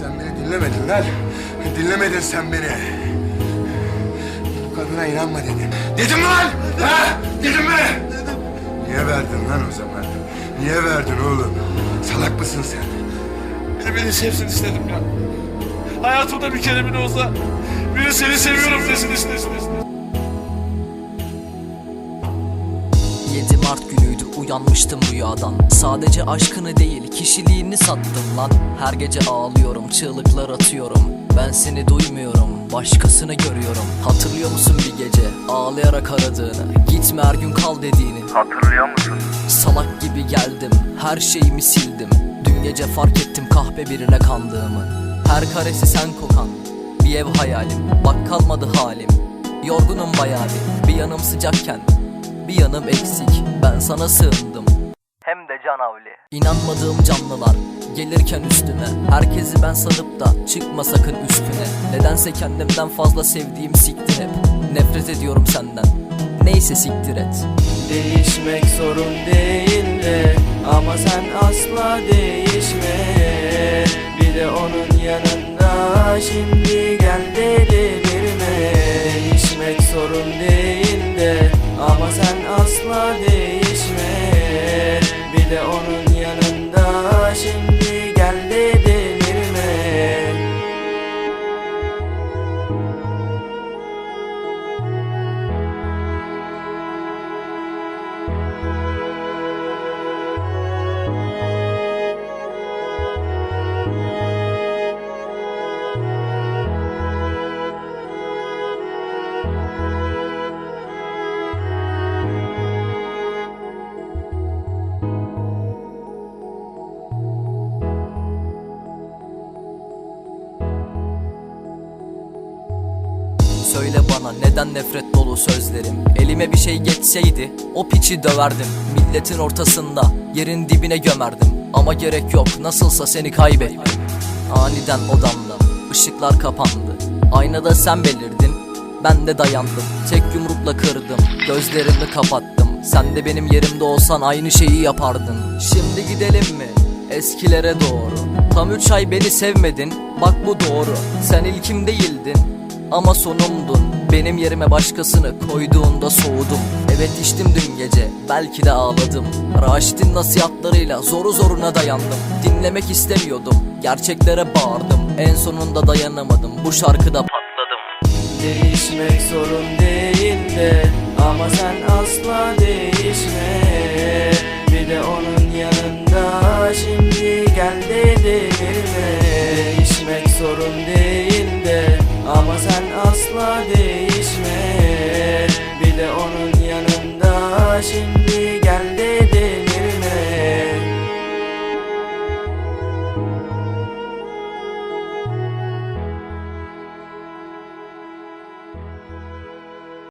Sen beni dinlemedin lan. Dinlemedin sen beni. Bu kadına inanma dedim. Dedim mi lan? Ha? Dedim mi? Dedim. Niye verdin lan o zaman? Niye verdin oğlum? Salak mısın sen? Biri beni sevsin istedim ya. Hayatımda bir kere bile olsa biri seni seviyorum desin istedim. 7 Mart günüydü uyanmıştım rüyadan. Sadece aşkını değil kişiliğini sattın lan. Her gece ağlıyorum çığlıklar atıyorum. Ben seni duymuyorum başkasını görüyorum. Hatırlıyor musun bir gece ağlayarak aradığını? Gitme her gün kal dediğini. Hatırlıyor musun? Salak gibi geldim her şeyimi sildim. Dün gece fark ettim kahpe birine kandığımı. Her karesi sen kokan bir ev hayalim. Bak kalmadı halim. Yorgunum bayağı bir Bir yanım sıcakken bir yanım eksik. Ben sana sığındım. Hem de can avli. İnanmadığım canlılar gelirken üstüme Herkesi ben sanıp da çıkma sakın üstüne. Nedense kendimden fazla sevdiğim siktir hep. Nefret ediyorum senden. Neyse siktir et. Değişmek sorun değil de Ama sen asla değişme. Bir de onun yanında Şimdi gel delirme Değişmek sorun değil de Ama sen Söyle bana neden nefret dolu sözlerim? Elime bir şey geçseydi o piçi döverdim. Milletin ortasında yerin dibine gömerdim. Ama gerek yok nasılsa seni kaybettim. Aniden odamda ışıklar kapandı. Aynada sen belirdin ben de dayandım. Tek yumrukla kırdım gözlerimi kapattım. Sen de benim yerimde olsan aynı şeyi yapardın. Şimdi gidelim mi? Eskilere doğru. Tam üç ay beni sevmedin bak bu doğru. Sen ilkim değildin ama sonumdun. Benim yerime başkasını koyduğunda soğudum. Evet içtim dün gece. Belki de ağladım. Raşit'in nasihatlarıyla zoru zoruna dayandım. Dinlemek istemiyordum. Gerçeklere bağırdım. En sonunda dayanamadım. Bu şarkıda patladım. Değişmek sorun değil de ama sen asla değişme. rushing